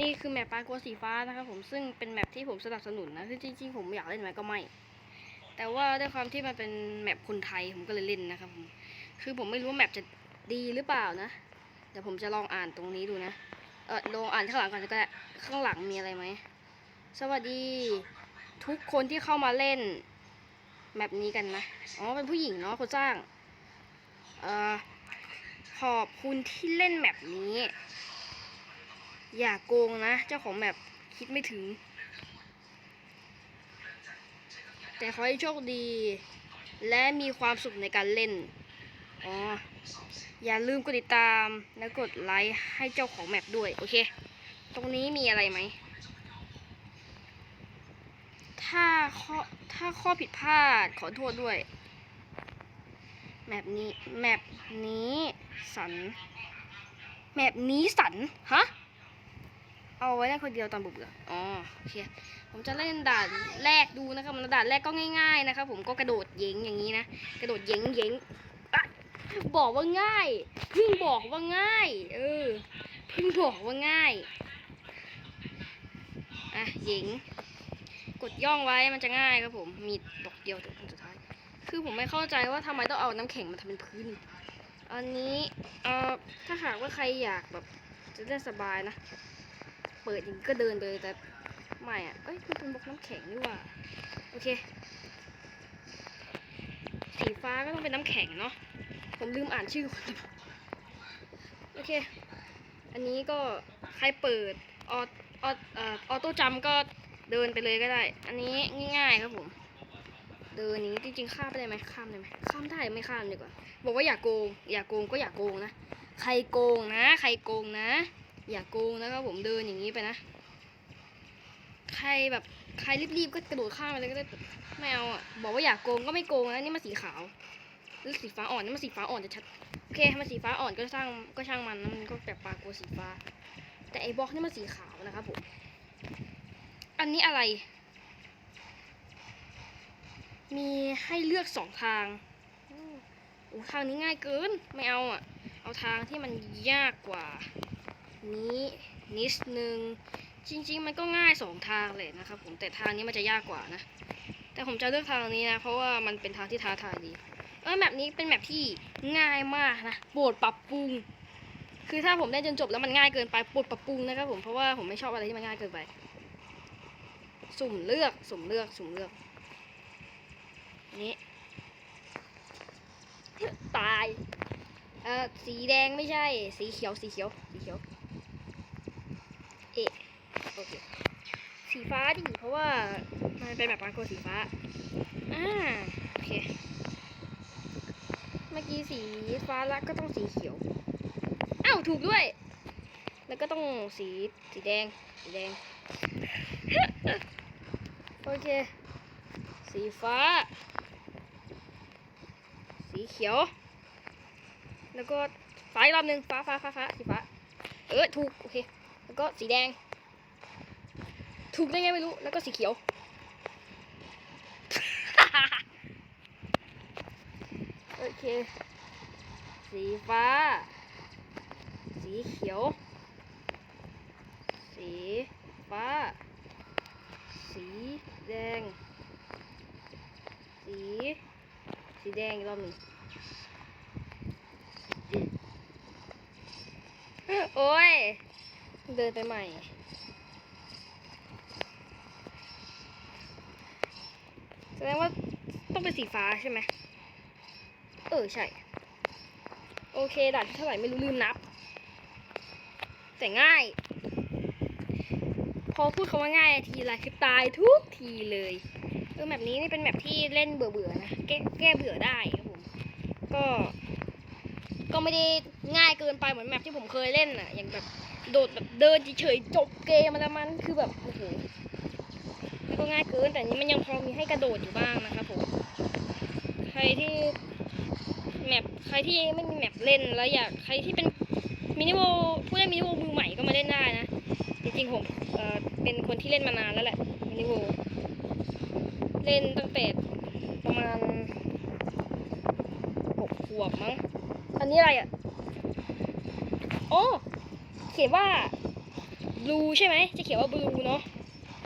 นี่คือแมปปากัวสีฟ้านะครับผมซึ่งเป็นแมปที่ผมสนับสนุนนะซึ่งจริงๆผมอยากเล่นไหมก็ไม่ แต่ว่าด้วยความที่มันเป็นแมปคนไทยผมก็เลยเล่นนะครับผมคือผมไม่รู้ว่าแมปจะดีหรือเปล่านะเดี๋ยวผมจะลองอ่านตรงนี้ดูนะเออลองอ่านข้างหลังก่อนก็ได้ข้างหลังมีอะไรไหมสวัสดีทุกคนที่เข้ามาเล่นแมปนี้กันนะอ๋อเป็นผู้หญิงเนาะคนสร้างเอ่อขอบคุณที่เล่นแมปนี้ อย่าโกงนะ เจ้าของแมปคิดไม่ถึง แต่ขอให้โชคดี และมีความสุขในการเล่น อ๋อ อย่าลืมกดติดตามและกดไลค์ให้เจ้าของแมปด้วย โอเค ตรงนี้มีอะไรไหม ถ้าข้อถ้าข้อผิดพลาดขอโทษด้วย แมปนี้ แมปนี้สัน แมปนี้สัน ฮะ เอาไว้ได้คนเดียวตอนบุบเบื่ออ๋อโอเคผมจะเล่นด่านแรกดูนะครับมันด่านแรกก็ง่ายๆนะครับผมก็กระโดดเย้งอย่างนี้นะกระโดดเย้งเย้งอบอกว่าง่ายเพิ่งบอกว่าง่าย เออเพิ่งบอกว่าง่ายอะเย้งกดย่องไว้มันจะง่ายครับผมมีดอกเดียวถึงอันสุดท้าย คือผมไม่เข้าใจว่าทำไมต้องเอาน้ำแข็งมาทำเป็นพื้น อันนี้เอ่อถ้าหากว่าใครอยากแบบจะเล่นสบายนะ เปิดอย่างก็เดินไปเลยแต่ไม่อะเอ้ยมันเป็นบล็อกน้ำแข็งนี่ว่าโอเค สีฟ้าก็ต้องเป็นน้ำแข็งเนาะผมลืมอ่านชื่อคนโอเค อันนี้ก็ใครเปิดออออออโต้จัมก็เดินไปเลยก็ได้ อันนี้ง่ายๆครับผม เดินอย่างนี้จริงๆข้ามไปได้ไหมข้ามได้ไหมข้ามได้ไม่ข้ามดีกว่า บอกว่าอย่าโกง อย่าโกงก็อย่าโกงนะ ใครโกงนะ ใครโกงนะ อย่าโกงนะครับผมเดินอย่างนี้ไปนะ ใครแบบใครรีบๆก็กระโดดข้ามไปเลยก็ได้ไม่เอาอะบอกว่าอย่าโกงก็ไม่โกงนะนี่มันสีขาวหรือสีฟ้าอ่อนนี่มันสีฟ้าอ่อนจะชัดโอเคมันสีฟ้าอ่อนก็ช่างก็ช่างมันนะมันก็แบบปาโกลัวสีฟ้า แต่ไอ้บล็อกนี่มันสีขาวนะครับผมอันนี้อะไร มีให้เลือกสองทางโอ้ทางนี้ง่ายเกินไม่เอาอะ เอาทางที่มันยากกว่า นี้นิดนึง จริง ๆ มันก็ง่ายสองทางเลยนะครับผมแต่ทางนี้มันจะยากกว่านะ แต่ผมจะเลือกทางนี้นะ เพราะว่ามันเป็นทางที่ท้าทายดีเออแมปนี้เป็นแมปที่ง่ายมากนะโปรดปรับปรุง คือถ้าผมได้จนจบแล้วมันง่ายเกินไปโปรดปรับปรุงนะครับผมเพราะว่าผมไม่ชอบอะไรที่มันง่ายเกินไป สุ่มเลือกสุ่มเลือกสุ่มเลือกนี่ตาย เออสีแดงไม่ใช่ สีเขียว สีเขียว สีเขียว คสีฟ้าดิเพราะว่ามันเป็นแบบปรากฏสีฟ้าอ่าโอเค เมื่อกี้สีฟ้าแล้วก็ต้องสีเขียว อ้าวถูกด้วย แล้วก็ต้องสีสีแดงสีแดง โอเค สีฟ้า สีเขียว แล้วก็ฟ้าอีกรอบหนึ่งฟ้าฟ้าฟ้าฟ้าสีฟ้า เออถูกโอเค แล้วก็สีแดง ถูกได้ไงไม่รู้ แล้วก็สีเขียว โอเค สีฟ้า สีเขียว สีฟ้า สีแดง สี สีแดงรอบหนึ่งโอ้ย เดินไปใหม่ แส ดงว่าต้องเป็นสีฟ้าใช่ไหมเออใช่ โอเคด่านที่เท่าไหร่ไม่รู้ลืมนับ แต่ง่าย พอพูดคำว่าง่ายทีไรคือตายทุกทีเลยเออแบบนี้นี่เป็นแบบที่เล่นเบื่อเบื่อๆนะแก้แก้เบื่อได้ครับผมก็ ก็ไม่ได้ง่ายเกินไปเหมือนแมปที่ผมเคยเล่นอะอย่างแบบโดดแบบเดินเฉยๆจบเกมมันมันคือแบบโอ้โห ง่ายเกินแต่นี้มันยังพอมีให้กระโดดอยู่บ้างนะครับผมใครที่แมปใครที่ไม่มีแมปเล่นแล้วอยากใครที่เป็นมินิโวผู้เล่นมินิโวมือใหม่ก็มาเล่นได้นะจริงๆผมเเป็นคนที่เล่นมานานแล้วแหละมินิโวเล่นตั้งแต่ประมาณหกขวบมั้งอันนี้อะไรอะโอ้เขียนว่า blue ใช่ไหมจะเขียนว่า blue เนาะ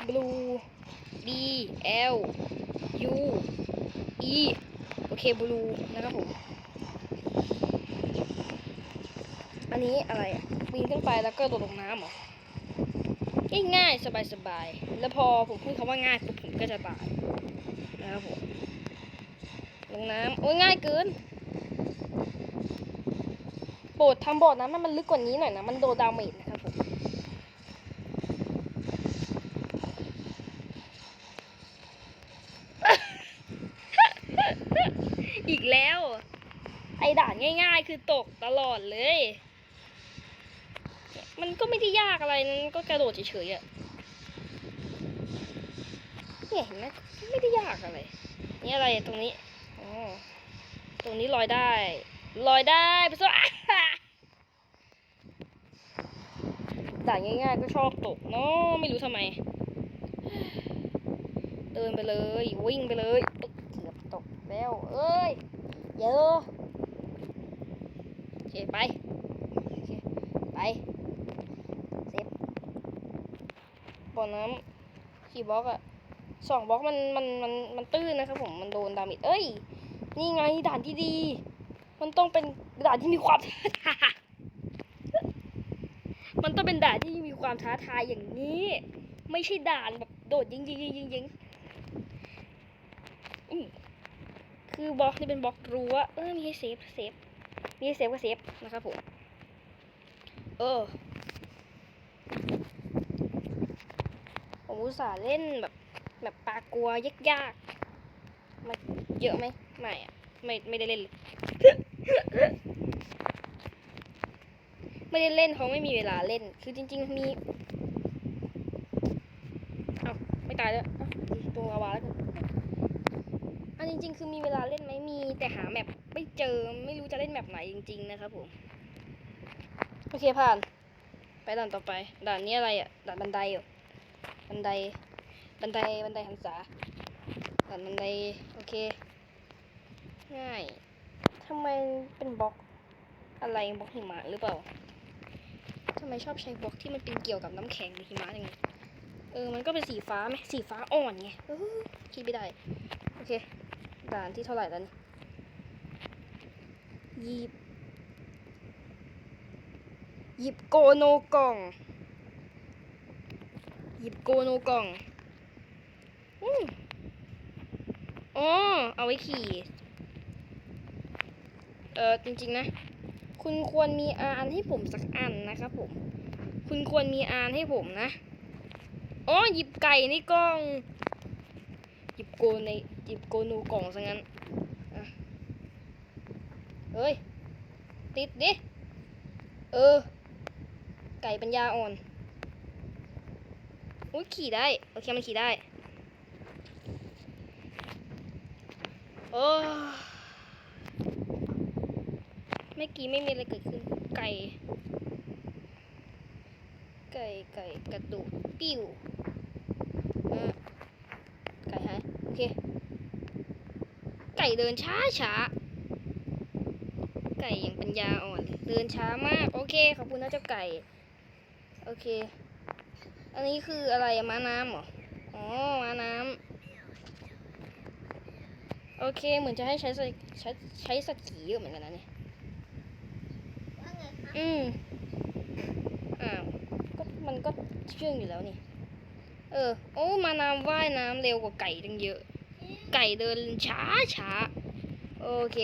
blue l u e โอเค blue นะครับผม อันนี้อะไรปีนขึ้นไปแล้วก็โดดลงน้ำเหรอง่ายๆสบายๆ แล้วพอผมพูดคำว่าง่ายปุ๊บผมก็จะตายนะครับผมลงน้ำโอ้ยง่ายเกินโปรดทำบ่อน้ำให้มันลึกกว่านี้หน่อยนะ มันโดนดาเมจนะครับผม อีกแล้ว ไอ้ด่านง่าย ๆ คือตกตลอดเลย มันก็ไม่ได้ยากอะไรมันก็กระโดดเฉยๆอะเนี่ยเห็นไหมไม่ได้ยากอะไร นี่อะไรตรงนี้อ๋อตรงนี้ลอยได้ ลอยได้ไปซะด่านง่ายๆก็ชอบตกเนาะไม่รู้ทำไม เดินไปเลย วิ่งไปเลยเกือบตกแล้ว เอ้ยเยอะ ไปคไปเซฟบ่อน้ำขี่บล็อกอะสองบล็อกมันมันมันมันตื้นนะครับผมมันโดนดาเมจเอ้ย นี่ไงด่านที่ดี มันต้องเป็นด่านที่มีความท้าทายมันต้องเป็นด่านที่มีความท้าทายอย่างนี้ ไม่ใช่ด่านแบบโดดยิงยิงยิงยิงยิงคือบล็อกนี่เป็นบล็อกรั้วเออมีให้เซฟเซฟ มีให้เซฟก็เซฟนะครับผมเออผมอุตส่าห์เล่นแบบแบบปลากลัวยากๆมาเยอะไหมไม่อะไม่ไม่ได้เล่นเลยไม่ได้เล่นเพราะไม่มีเวลาเล่น คือจริง ๆ มีเอาไม่ตายแล้วตรงลาวาแล้วกันอันจริง ๆ คือมีเวลาเล่นไหมมีแต่หาแมป ไม่เจอไม่รู้จะเล่นแมปไหนจริง ๆ นะครับผมโอเคผ่าน ไปด่านต่อไป ด่านนี้อะไรอะด่านบันไดเหรอบันไดบันไดบันไดหันษาด่านบันไดโอเค ง่ายทำไมเป็นบล็อกอะไรบล็อกหิมะหรือเปล่าทำไมชอบใช้บล็อกที่มันเป็นเกี่ยวกับน้ำแข็งหรือหิมะอย่างเงี้ยเออ มันก็เป็นสีฟ้าไหมสีฟ้าอ่อนไงเออคิดไม่ได้ โอเค ด่านที่เท่าไหร่แล้วนี่ หยิบ หยิบโกโนกล่อง หยิบโกโนกล่องอืมอ๋อเอาไว้ขี่ เออจริง ๆ นะ คุณควรมีอานให้ผมสักอันนะครับผม คุณควรมีอานให้ผมนะอ๋อหยิบไก่ในกล่อง หยิบโกในหยิบโกนูกล่องซะงั้น เฮ้ย ติดดิ เออ ไก่ปัญญาอ่อน อุ้ยขี่ได้ โอเค มันขี่ได้ โอ้เมื่อกี้ไม่มีอะไรเกิดขึ้น ไก่ ไก่ไก่กระดูกปิ้วไก่หายโอเค ไก่เดินช้าช้า ไก่อย่างปัญญาอ่อน เดินช้ามาก โอเค ขอบคุณนะเจ้าไก่ โอเค อันนี้คืออะไรม้าน้ำเหรอ อ๋อ ม้าน้ำ โอเค เหมือนจะให้ใช้ใช้ใช้สกีเยอะเหมือนกันนะเนี่ยอืมอ้าวก็มันก็เชื่องอยู่แล้วนี่ เออ โอ้ มาน้ำว่ายน้ำเร็วกว่าไก่ตั้งเยอะ ไก่เดินช้าช้า โอเค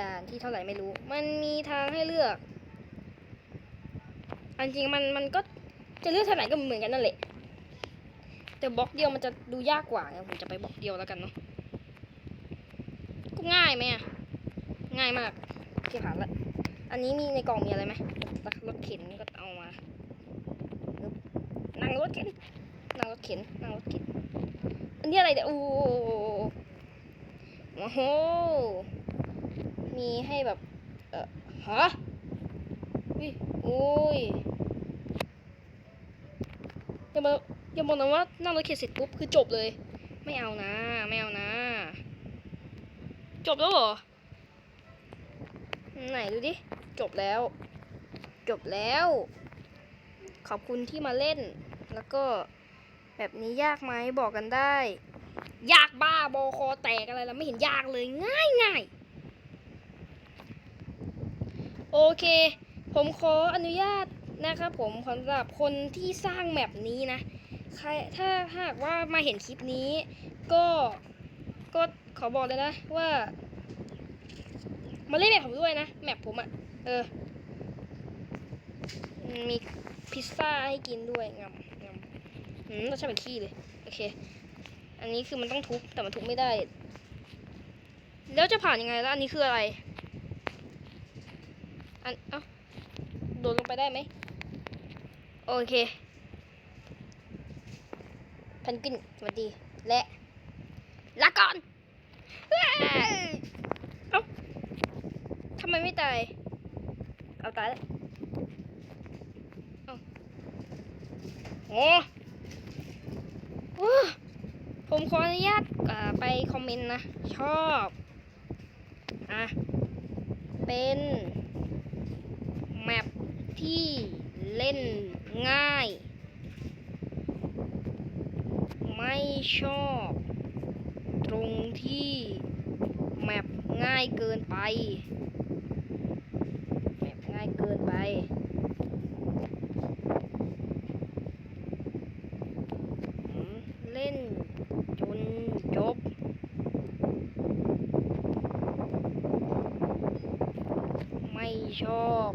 ด่านที่เท่าไหร่ไม่รู้ มันมีทางให้เลือก อันจริงมันมันก็จะเลือกทางไหนก็เหมือนกันนั่นแหละ แต่บล็อกเดียวมันจะดูยากกว่าไงผมจะไปบล็อกเดียวแล้วกันเนาะก็ง่ายไหมอะง่ายมากโอเคผ่านละอันนี้มีในกล่องมีอะไรไหมรถเข็นก็เอามา นั่งรถเข็น นั่งรถเข็น นั่งรถเข็น อันนี้อะไรเนี่ยโอ้โหโอ้โห มีให้แบบ เออฮะอุ้ยโอ้ยอย่ามาอย่าบอกนะว่านั่งรถเข็นเสร็จปุ๊บคือจบเลย ไม่เอานะ ไม่เอานะ จบแล้วเหรอ ไหนดูดิ จบแล้ว จบแล้ว ขอบคุณที่มาเล่น แล้วก็แบบนี้ยากไหมบอกกันได้ ยากบ้าบอคอแตกอะไรแล้วไม่เห็นยากเลยง่ายง่าย โอเค ผมขออนุญาตนะครับผมสำหรับคนที่สร้างแมปนี้นะใครถ้าหากว่ามาเห็นคลิปนี้ ก็ก็ขอบอกเลยนะว่า มาเล่นแมปผมด้วยนะ แมปผมอะ่ะ เออ มีพิซซ่าให้กินด้วยงำงำอืมรสชาติเป็นขี้เลย โอเค อันนี้คือมันต้องทุบแต่มันทุบไม่ได้ แล้วจะผ่านยังไงแล้วอันนี้คืออะไร อันเอ้าโดดลงไปได้ไหมโอเคเพนกินสวัสดีและลาก่อนเอ้าทำไมไม่ตาย เอาตายแล้วอ้าโอ้ผมขออนุญาตไปคอมเมนต์นะ ชอบ อะ เป็น ที่เล่นง่าย ไม่ชอบ ตรงที่แมปง่ายเกินไป แมปง่ายเกินไป ผมเล่นจนจบ ไม่ชอบ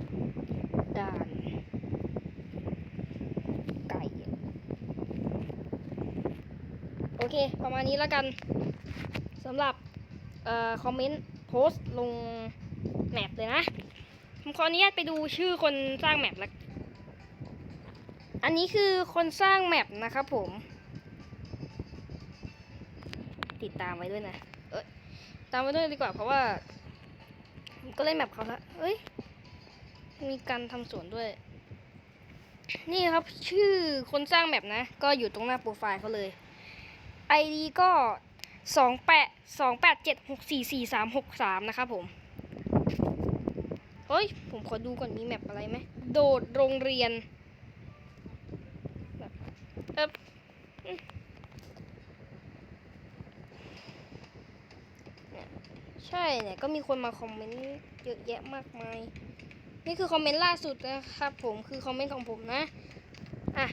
ด่านไก่ โอเค ประมาณ นี้แล้วกันสำหรับเอ่อคอมเมนต์โพสต์ลงแมปเลยนะผมขออนุญาตไปดูชื่อคนสร้างแมปแล้วอันนี้คือคนสร้างแมปนะครับผม ติดตามไว้ด้วยนะ เอ้ยตามไว้ด้วยดีกว่าเพราะว่าผมก็เล่นแมปเขาละเอ้ย มีการทำสวนด้วย นี่ครับชื่อคนสร้างแมปนะ ก็อยู่ตรงหน้าโปรไฟล์เขาเลย ID ก็สองแปดสองแปดเจ็ดหกสี่สี่สามหกสามนะครับผม เฮ้ย ผมขอดูก่อนมีแมปอะไรไหม โดดโรงเรียนแบบเอออืมเนี่ยใช่เนี่ยก็มีคนมาคอมเมนต์เยอะแยะมากมาย นี่คือคอมเมนต์ล่าสุดนะครับผมคือคอมเมนต์ของผมนะ อะ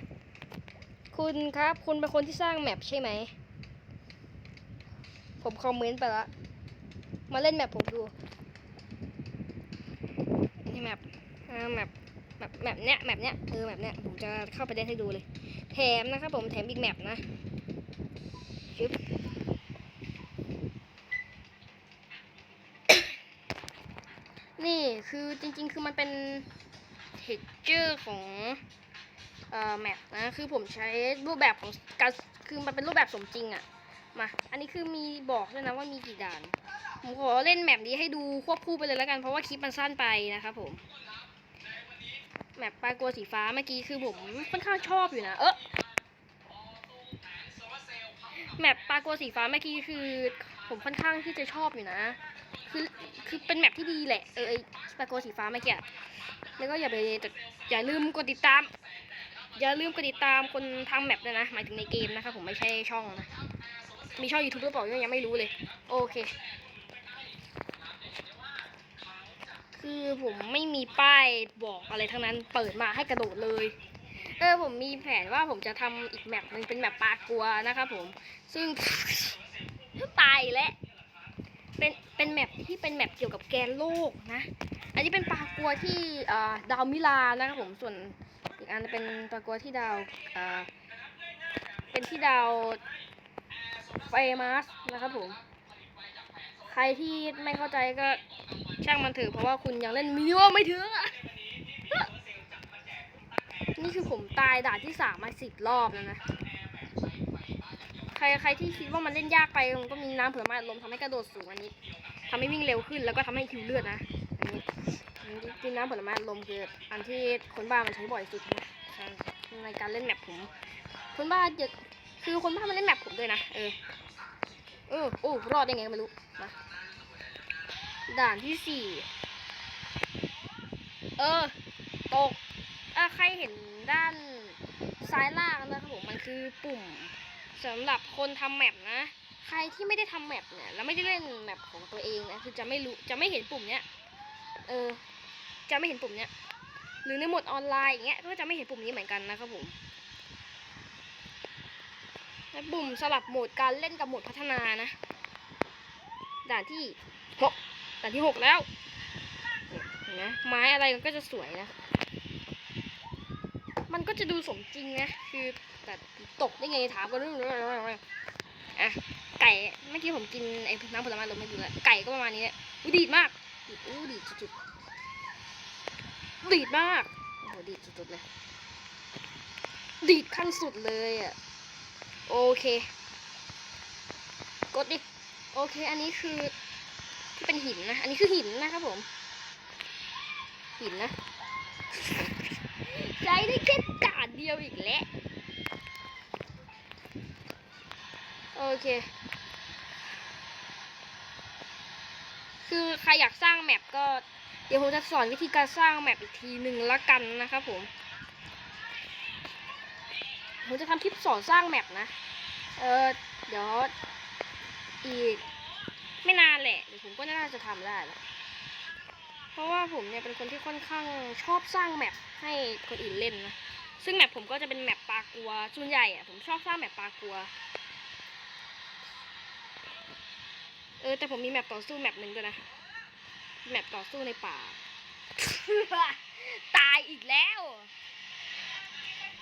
คุณครับ คุณเป็นคนที่สร้างแมปใช่ไหม ผมคอมเมนต์ไปละมาเล่นแมปผมดูนี่แมปอ่าแมปแมปแมปเนี้ยแมปเนี้ยเออแมปเนี้ยผมจะเข้าไปเล่นให้ดูเลย แถมนะครับผมแถมอีกแมปนะชึบนี่คือจริงๆ คือมันเป็นเทคเจอร์ของเอ่อแมปนะ คือผมใช้รูปแบบของการคือมันเป็นรูปแบบสมจริงอะ มา อันนี้คือมีบอกด้วยนะว่ามีกี่ด่าน ผมขอเล่นแมปนี้ให้ดูควบคู่ไปเลยแล้วกัน เพราะว่าคลิปมันสั้นไปนะครับผม แมปปลากัวสีฟ้าเมื่อกี้คือผมค่อนข้างชอบอยู่นะ เออแมปปลากัวสีฟ้าเมื่อกี้คือ ผมค่อนข้างที่จะชอบอยู่นะ คือคือเป็นแมปที่ดีแหละ เออปลากัวสีฟ้าเมื่อกี้ แล้วก็อย่าไปอย่าลืมกดติดตามอย่าลืมกดติดตามคนทำแมปด้วยนะ หมายถึงในเกมนะครับผมไม่ใช่ช่องนะ มีช่อง YouTube หรือเปล่ายังไม่รู้เลย โอเค คือผมไม่มีป้ายบอกอะไรทั้งนั้น เปิดมาให้กระโดดเลย เออผมมีแผนว่าผมจะทำอีกแมปหนึ่งเป็นแมปปลากัวนะครับผม ซึ่งตายแล้วเป็นเป็นแมปที่เป็นแมปเกี่ยวกับแกนโลกนะ อันนี้เป็นปลากัวที่เอ่อดาวมิลานะครับผม ส่วนอีกอันเป็นปลากัวที่ดาวเอ่อเป็นที่ดาว ไฟมาสนะครับผม ใครที่ไม่เข้าใจก็ช่างมันเถอะเพราะว่าคุณยังเล่นมินิวไม่ถึงอะนี่คือผมตายด่านที่สามมาสิบรอบแล้วนะ ใครใครที่คิดว่ามันเล่นยากไปมันก็มีน้ำเผื่อมาลมทำให้กระโดดสูงอันนี้ทำให้วิ่งเร็วขึ้นแล้วก็ทำให้คิวเลือดนะอันนี้อันนี้กินน้ำผลไม้ลมคืออันที่คนบ้ามันใช้บ่อยสุดนะใช่ในการเล่นแมปผม คนบ้าเยอะ คือคนบ้ามันเล่นแมปผมด้วยนะ เออ เออโอ้รอดได้ไงก็ไม่รู้ มา ด่านที่สี่ เออ ตกอะใครเห็นด้านซ้ายล่างนะครับผม มันคือปุ่มสำหรับคนทำแมปนะ ใครที่ไม่ได้ทำแมปเนี่ยแล้วไม่ได้เล่นแมปของตัวเองนะ คือจะไม่รู้ จะไม่เห็นปุ่มเนี้ย เออ จะไม่เห็นปุ่มเนี้ย หรือในโหมดออนไลน์อย่างเงี้ย ก็จะไม่เห็นปุ่มนี้เหมือนกันนะครับผม และปุ่มสลับโหมดการเล่นกับโหมดพัฒนานะ ด่านที่หกด่านที่หกแล้วเนี่ยเห็นไหมไม้อะไรมันก็จะสวยนะ มันก็จะดูสมจริงนะ คือแต่ตกได้ไงถามกันเรื่องอะไก่เมื่อกี้ผมกินไอ้น้ำผลไม้ลงไม่ดูแลวไก่ก็ประมาณนี้แหละดีดมากดีดอู้ดีดจุดๆดีดมากโอ้โหดีดจุดๆเลยดีดขั้นสุดเลยอะ โอเค กดดิ โอเค อันนี้คือที่เป็นหินนะ อันนี้คือหินนะครับผม หินนะใจได้แค่ด่านเดียวอีกแล้ว โอเค คือใครอยากสร้างแมปก็เดี๋ยวผมจะสอนวิธีการสร้างแมปอีกทีหนึ่งละกันนะครับผม ผมจะทำคลิปสอนสร้างแมปนะ เออเดี๋ยวอีกไม่นานแหละเดี๋ยวผมก็น่าจะทำได้แหละเพราะว่าผมเนี่ยเป็นคนที่ค่อนข้างชอบสร้างแมปให้คนอื่นเล่นนะ ซึ่งแมปผมก็จะเป็นแมปปลากัว ส่วนใหญ่อะผมชอบสร้างแมปปลากัว เออแต่ผมมีแมปต่อสู้แมปหนึ่งด้วยนะ แมปต่อสู้ในป่า ตายอีกแล้ว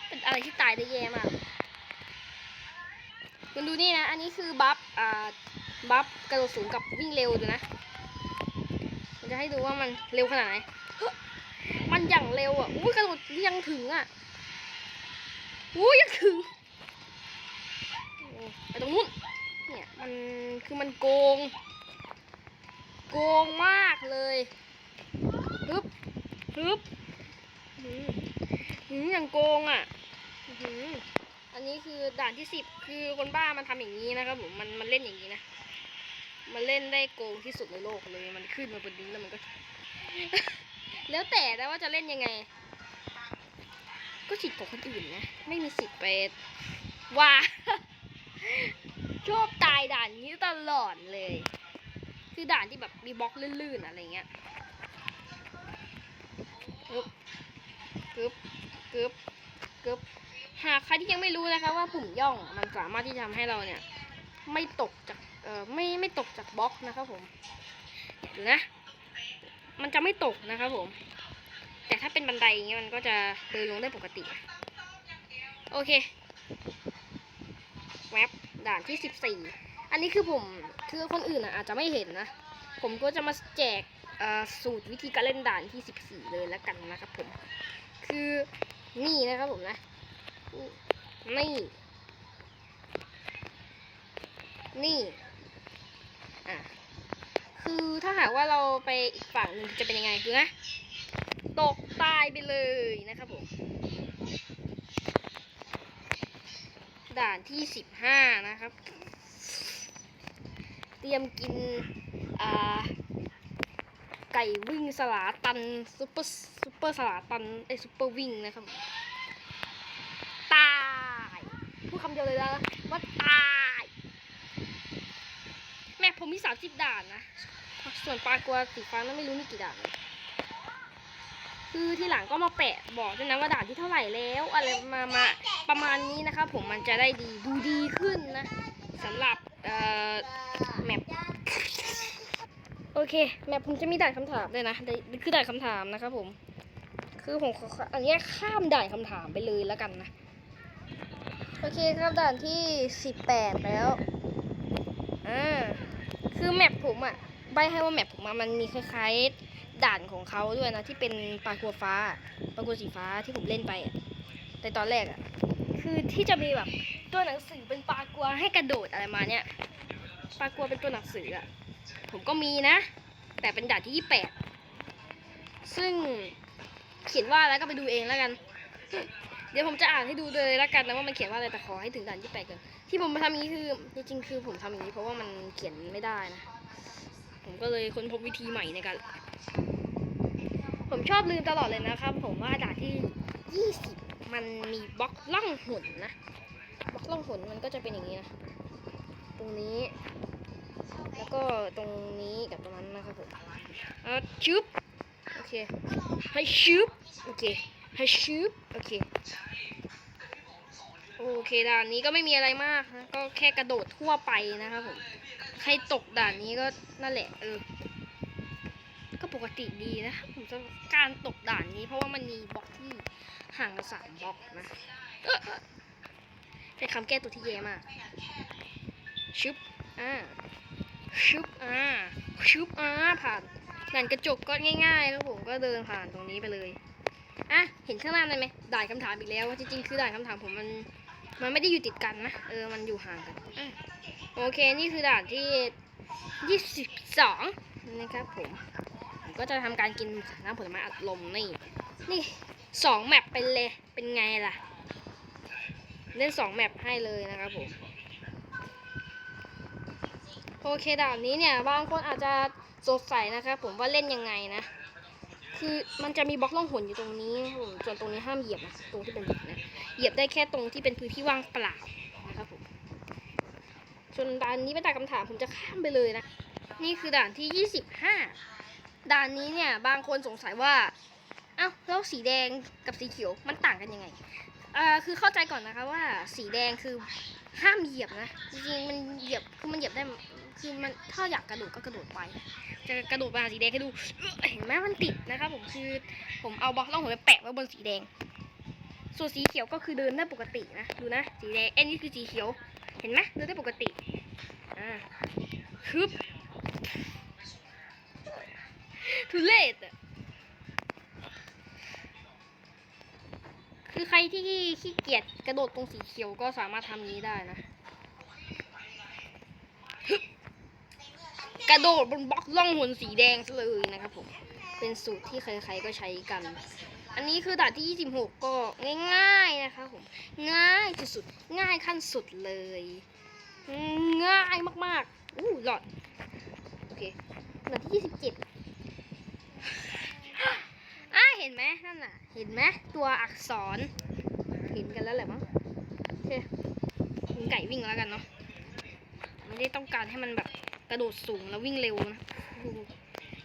เป็นอะไรที่ตายได้แย่มากคุณดูนี่นะ อันนี้คือบัฟ อ่า บัฟกระโดดสูงกับวิ่งเร็วดูนะ มันจะให้ดูว่ามันเร็วขนาดไหน มันอย่างเร็วอะ อุ้ยกระโดดยังถึงอะ อุ้ยยังถึง ไปตรงนู้น เนี่ย มันคือมันโกง โกงมากเลยฮึบฮึบหืมย่างโกงอะ อืออันนี้คือด่านที่สิบคือคนบ้ามันทำอย่างนี้นะครับผมมันมันเล่นอย่างนี้นะมันเล่นได้โกงที่สุดในโลกเลย มันขึ้นมาบนดินแล้วมันก็ แล้วแต่นะว่าจะเล่นยังไง ก็สิทธิ์ของคนอื่นนะ ไม่มีสิทธิ์ไปว่าชอบตายด่านนี้ตลอดเลย คือด่านที่แบบมีบล็อกลื่นๆอะไรเงี้ยกึบกึบกึบกึบ หากใครที่ยังไม่รู้นะคะว่าปุ่มย่องมันสามารถที่จะทำให้เราเนี่ย ไม่ตกจากเอ่อไม่ไม่ตกจากบล็อกนะครับผมดูนะ มันจะไม่ตกนะครับผม แต่ถ้าเป็นบันไดอย่างเงี้ยมันก็จะเดินลงได้ปกติ โอเคแว็บด่านที่สิบสี่อันนี้คือผมคือคนอื่นอะอาจจะไม่เห็นนะ ผมก็จะมาแจกสูตรวิธีการเล่นด่านที่สิบสี่เลยแล้วกันนะครับผม คือนี่นะครับผมนะ นี่ นี่อะคือถ้าหากว่าเราไปอีกฝั่งหนึ่งจะเป็นยังไงคือนะตกตายไปเลยนะครับผมด่านที่สิบห้านะครับ เตรียมกิน อ่า ไก่วิ่งสลาตันซุปเปอร์ซุปเปอร์สลาตันไอซุปเปอร์วิ่งนะครับ ตายพูด คำเดียวเลยนะว่าตายแม่ผมมีสามสิบด่านนะ ส่วนปลากลัวสีฟ้านั้นไม่รู้มีกี่ด่านคือที่หลังก็มาแปะบอกด้วยนะว่าด่านที่เท่าไหร่แล้ว อะไรมามาประมาณนี้นะครับผมมันจะได้ดีดูดีขึ้นนะสำหรับเอ่อแมปโอเคแมปผมจะมีด่านคำถามด้วยนะคือด่านคำถามนะครับผม คือผมขออันนี้ข้ามด่านคำถามไปเลยแล้วกันนะ โอเคครับด่านที่สิบแปดแล้วอ่าคือแมปผมอะใบให้ว่าแมปผมอะมันมีคล้ายๆด่านของเขาด้วยนะที่เป็นปลากัวฟ้าปลากัวสีฟ้าที่ผมเล่นไปอะแต่ตอนแรกอะคือที่จะมีแบบตัวหนังสือเป็นปลากัวให้กระโดดอะไรมาเนี่ยปลากัวเป็นตัวหนังสืออะผมก็มีนะ แต่เป็นด่านที่ยี่แปดซึ่งเขียนว่าอะไรก็ไปดูเองแล้วกัน ดี๋ยวผมจะอ่านให้ดูเลยล้วกันนะว่ามันเขียนว่าอะไรแต่ขอให้ถึงด่านที่แปดก่อนที่ผมมาทำอย่างนี้คือจริงๆคือผมทำอย่างนี้เพราะว่ามันเขียนไม่ได้นะ ผมก็เลยค้นพบวิธีใหม่ในการผมชอบลืมตลอดเลยนะครับ ผมว่าด่านที่ยี่สิบมันมีบล็อกล่องหนนะบล็อกล่องหนมันก็จะเป็นอย่างนี้นะตรงนี้ แล้วก็ตรงนี้กับตรงนั้นนะครับผมอะชึบโอเคให้ชึบโอเค ให้ชึบโอเคโอเคด่านนี้ก็ไม่มีอะไรมากนะก็แค่กระโดดทั่วไปนะครับผมใครตกด่านนี้ก็นั่นแหละเออก็ปกติดีนะผมจะการตกด่านนี้เพราะว่ามันมีบล็อกที่ห่างกันสามบล็อกนะเออเออเป็นคำแก้ตัวที่แย่มากชึบอ่าชึบอ่าชึบอ่าผ่านด่านกระจกก็ง่ายๆแล้วผมก็เดินผ่านตรงนี้ไปเลย อะเห็นข้างหน้านั้นไหมด่านคำถามอีกแล้วจริงๆคือด่านคำถามผมมันมันไม่ได้อยู่ติดกันนะเออมันอยู่ห่างกันอโอเคนี่คือด่านที่ยี่สิบสองนะครับผมผมก็จะทำการกินน้ำผลไม้อัดลมนี่นี่สองแมปเป็นเลยเป็นไงล่ะ เล่นสองแมปให้เลยนะครับผมโอเคด่านนี้เนี่ยบางคนอาจจะสงสัยนะครับผมว่าเล่นยังไงนะ คือมันจะมีบล็อกล่องหนอยู่ตรงนี้ครับผมส่วนตรงนี้ห้ามเหยียบนะตรงที่เป็นบล็อกนะเหยียบได้แค่ตรงที่เป็นพื้นที่ว่างเปล่านะครับผมส่วนด่านนี้เป็นด่านคำถามผมจะข้ามไปเลยนะ นี่คือด่านที่ 25 ด่านนี้เนี่ยบางคนสงสัยว่าเอ้าแล้วสีแดงกับสีเขียวมันต่างกันยังไงอ่าคือเข้าใจก่อนนะคะว่าสีแดงคือ ห้ามเหยียบนะ จริงๆ มันเหยียบ คือมันเหยียบได้ คือมันถ้าอยากกระโดดก็กระโดดไป จะกระโดดมาสีแดงให้ดู เห็นไหมมันติดนะครับผมคือผมเอาบล็อกล่องหนไปแปะไว้บนสีแดง ส่วนสีเขียวก็คือเดินได้ปกตินะ ดูนะ สีแดงเอ็นนี่คือสีเขียว เห็นไหมเดินได้ปกติ อ่าฮึบทุเรศอะ คือใครที่ขี้เกียจกระโดดตรงสีเขียวก็สามารถทำนี้ได้นะ กระโดดบนบล็อกล่องหนสีแดงซะเลยนะครับผม เป็นสูตรที่ใครๆก็ใช้กัน อันนี้คือด่านที่ 26 ก็ง่ายๆนะครับผม ง่ายสุดๆง่ายขั้นสุดเลย ง่ายมากๆ อู้หลอด โอเคด่านที่ 27 เห็นไหมนั่นน่ะ เห็นไหมตัวอักษร เห็นกันแล้วแหละมั้งโอเคผมไก่วิ่งแล้วกันเนาะไม่ได้ต้องการให้มันแบบกระโดดสูงแล้ววิ่งเร็วนะ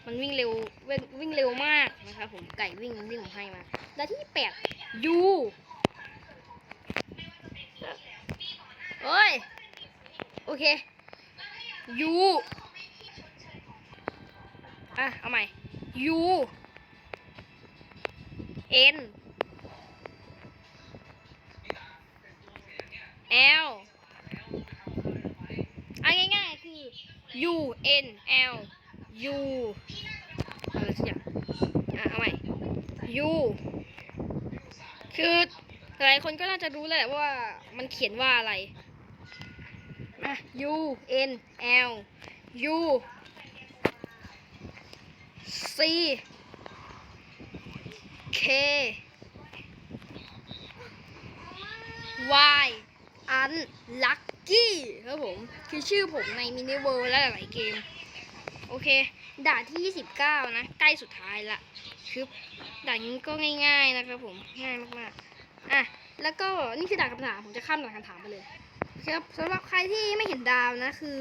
มันวิ่งเร็ววิ่งวิ่งเร็วมากนะครับผมไก่วิ่งที่ผมให้มาแล้วที่แปดยูเอ้ยโอเคยูอะเอาใหม่ยู N L เอาง่ายๆคือ U N L U อะไรสักอย่างอะเอาใหม่ U คือหลายคนก็น่าจะรู้แล้วแหละว่ามันเขียนว่าอะไรอะ U N L U C K Y อันลักกี้ครับผม คือชื่อผมในมินิเวิร์และหลายเกม โอเค ด่านที่ 29 นะ ใกล้สุดท้ายละคือด่านนี้ก็ง่ายๆนะครับผม ง่ายมากๆ อะ แล้วก็นี่คือด่านคำถาม ผมจะข้ามด่านคำถามไปเลยครับสำหรับใครที่ไม่เห็นดาวนะ คือ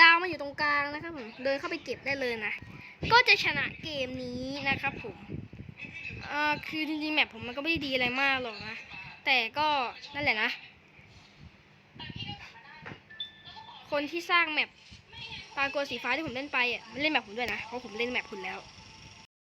ดาวมันอยู่ตรงกลางนะครับผม เดินเข้าไปเก็บได้เลยนะ ก็จะชนะเกมนี้นะครับผม เอ่อคือจริงๆแมปผมมันก็ไม่ได้ดีอะไรมากหรอกนะ แต่ก็นั่นแหละนะ คนที่สร้างแมปปรากสีฟ้าที่ผมเล่นไปอะมันเล่นแมปผมด้วยนะ เพราะผมเล่นแมปคุณแล้ว